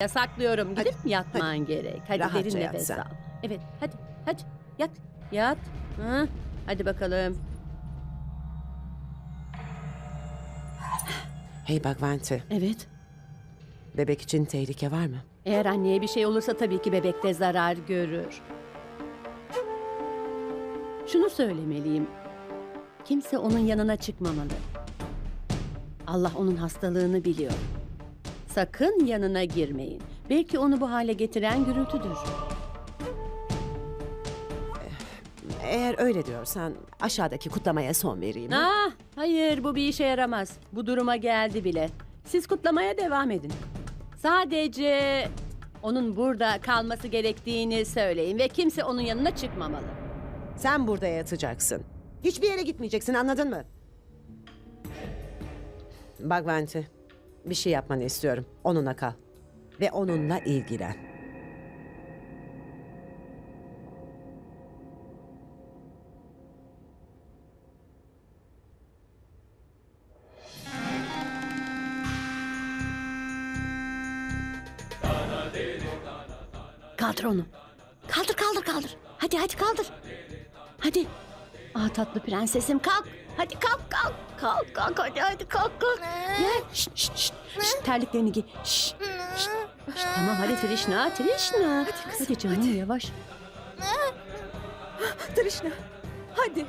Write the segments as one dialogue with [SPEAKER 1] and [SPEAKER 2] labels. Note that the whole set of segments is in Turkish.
[SPEAKER 1] Yasaklıyorum. Gidip yatman gerek. Hadi
[SPEAKER 2] Rahatça
[SPEAKER 1] derin nefes
[SPEAKER 2] sen.
[SPEAKER 1] al. Evet hadi hadi yat yat. Hı? Hadi bakalım.
[SPEAKER 2] Hey Bagvanti,
[SPEAKER 1] Evet.
[SPEAKER 2] bebek için tehlike var mı?
[SPEAKER 1] Eğer anneye bir şey olursa tabii ki bebek de zarar görür. Şunu söylemeliyim. Kimse onun yanına çıkmamalı. Allah onun hastalığını biliyor. Sakın yanına girmeyin. Belki onu bu hale getiren gürültüdür.
[SPEAKER 2] Eğer öyle diyorsan aşağıdaki kutlamaya son vereyim. ha?
[SPEAKER 1] Ah, hayır bu bir işe yaramaz. Bu duruma geldi bile. Siz kutlamaya devam edin. Sadece onun burada kalması gerektiğini söyleyin ve kimse onun yanına çıkmamalı.
[SPEAKER 2] Sen burada yatacaksın. Hiçbir yere gitmeyeceksin anladın mı? Bagvanti, bir şey yapmanı istiyorum. Onunla kal. Ve onunla ilgilen.
[SPEAKER 1] Kaldır onu. Kaldır kaldır kaldır. Hadi hadi kaldır. Hadi. Ah tatlı prensesim kalk. Hadi kalk kalk. Kalk kalk hadi hadi kalk kalk. Gel. Şşt şşt şşt. Şşt, terliklerini giy. Şşt, şşt, şşt. Tamam hadi Trişna Trişna. Hadi, canım yavaş.
[SPEAKER 3] Trişna. Hadi.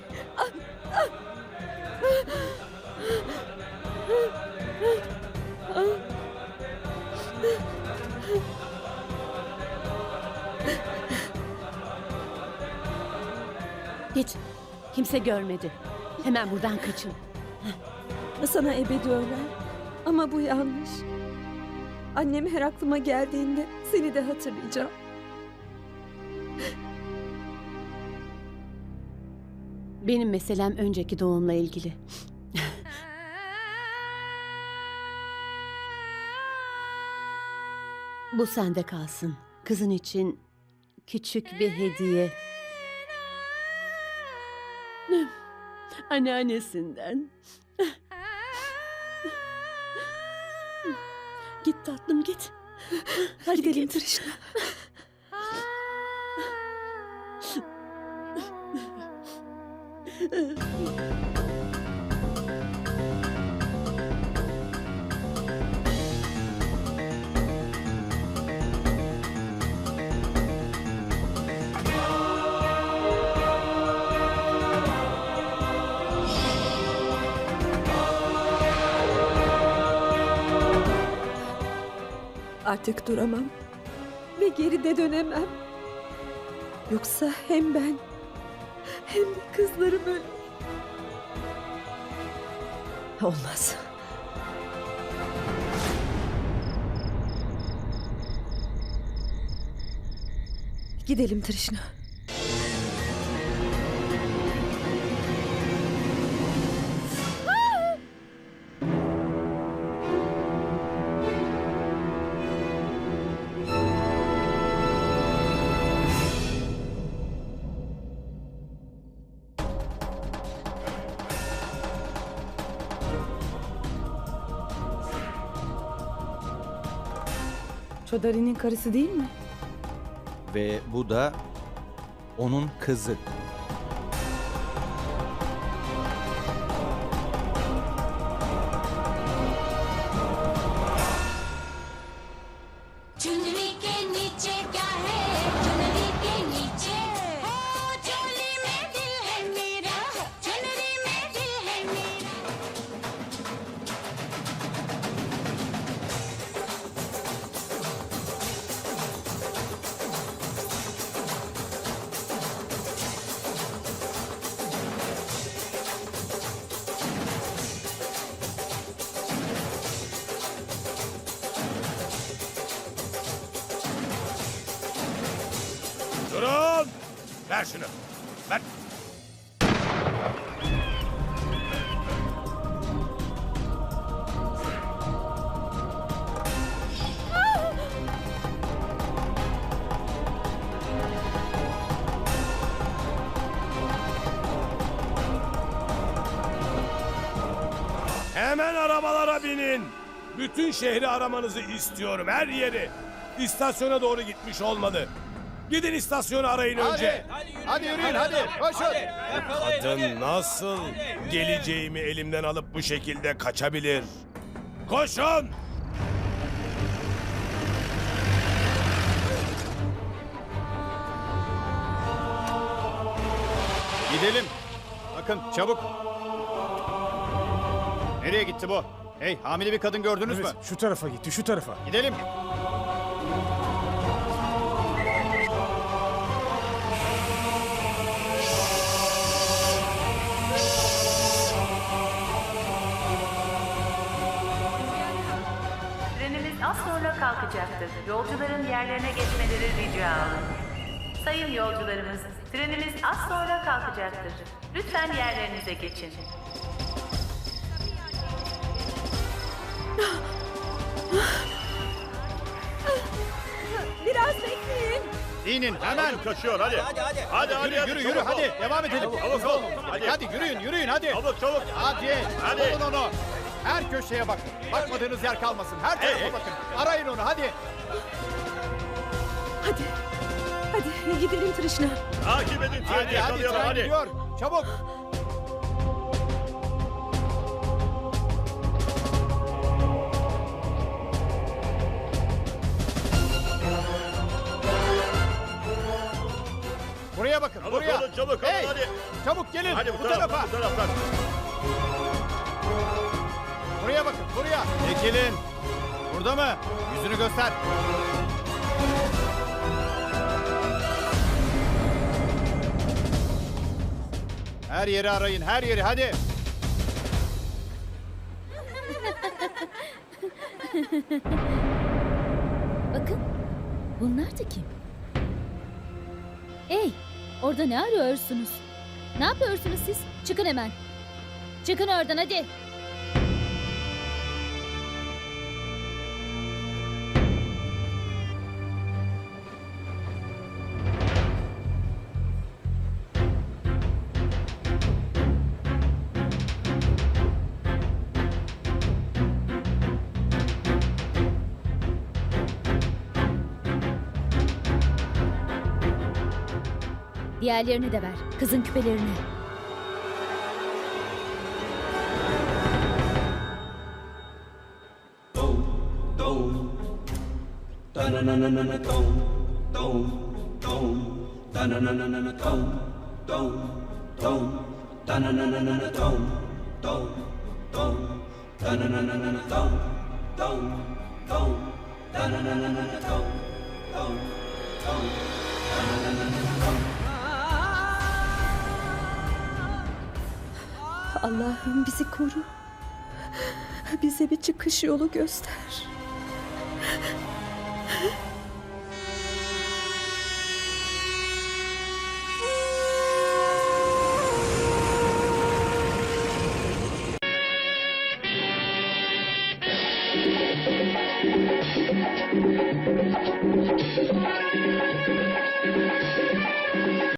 [SPEAKER 1] Git. Kimse görmedi. Hemen buradan kaçın.
[SPEAKER 3] Sana ebe diyorlar. Ama bu yanlış. Annem her aklıma geldiğinde seni de hatırlayacağım.
[SPEAKER 1] Benim meselem önceki doğumla ilgili. Bu sende kalsın. Kızın için küçük bir hediye. Anneannesinden. Git tatlım git. Hadi
[SPEAKER 3] Gidelim
[SPEAKER 1] git.
[SPEAKER 3] Trişna. Artık duramam. Ve geride dönemem. Yoksa hem ben hem de kızlarım ölür. Olmaz. Gidelim Trişna.
[SPEAKER 4] Çodari'nin karısı değil mi?
[SPEAKER 5] Ve bu da onun kızı.
[SPEAKER 6] Ver şunu. Ver. Hemen arabalara binin. Bütün şehri aramanızı istiyorum, her yeri. İstasyona doğru gitmiş olmalı. Gidin istasyonu arayın önce.
[SPEAKER 7] Hadi yürüyün hadi. Koşun.
[SPEAKER 6] Kadın nasıl geleceğimi elimden alıp bu şekilde kaçabilir? Koşun!
[SPEAKER 7] Gidelim. Bakın çabuk. Nereye gitti bu? Hey hamile bir kadın gördünüz mü?
[SPEAKER 8] Şu tarafa gitti, şu tarafa.
[SPEAKER 7] Gidelim.
[SPEAKER 9] Kalkacaktır. Yolcuların yerlerine geçmeleri rica. Sayın yolcularımız, trenimiz az sonra kalkacaktır. Lütfen yerlerinize geçin.
[SPEAKER 3] Biraz bekleyin.
[SPEAKER 7] İnin hemen.
[SPEAKER 6] Kaçıyor hadi. Hadi hadi. Hadi
[SPEAKER 7] Yürü yürü yürü hadi. Devam edelim.
[SPEAKER 6] Çabuk ol.
[SPEAKER 7] Hadi, hadi yürüyün yürüyün hadi.
[SPEAKER 6] Çabuk çabuk.
[SPEAKER 7] Hadi.
[SPEAKER 6] Hadi.
[SPEAKER 7] Bulun onu. Her köşeye bakın. Bakmadığınız yer kalmasın. Her tarafa bakın. Arayın onu hadi.
[SPEAKER 3] Hadi. Hadi gidelim Trişna.
[SPEAKER 6] Takip edin
[SPEAKER 7] Hadi hadi
[SPEAKER 6] yakalayalım
[SPEAKER 7] tren
[SPEAKER 6] hadi.
[SPEAKER 7] gidiyor. Çabuk. Buraya bakın,
[SPEAKER 6] Çabuk
[SPEAKER 7] buraya.
[SPEAKER 6] olun, çabuk olun,
[SPEAKER 7] hey,
[SPEAKER 6] hadi.
[SPEAKER 7] Çabuk gelin,
[SPEAKER 6] Hadi
[SPEAKER 7] bu,
[SPEAKER 6] bu
[SPEAKER 7] tarafa.
[SPEAKER 6] bu taraftan.
[SPEAKER 7] Buraya bakın, buraya. Çekilin. Burada mı? Yüzünü göster. Her yeri arayın, her yeri hadi.
[SPEAKER 10] Bakın. Bunlar da kim? Ey! Orada ne arıyorsunuz? Ne yapıyorsunuz siz? Çıkın hemen. Çıkın oradan hadi. Diğerlerini de ver. Kızın küpelerini.
[SPEAKER 3] Allah'ım bizi koru. Bize bir çıkış yolu göster.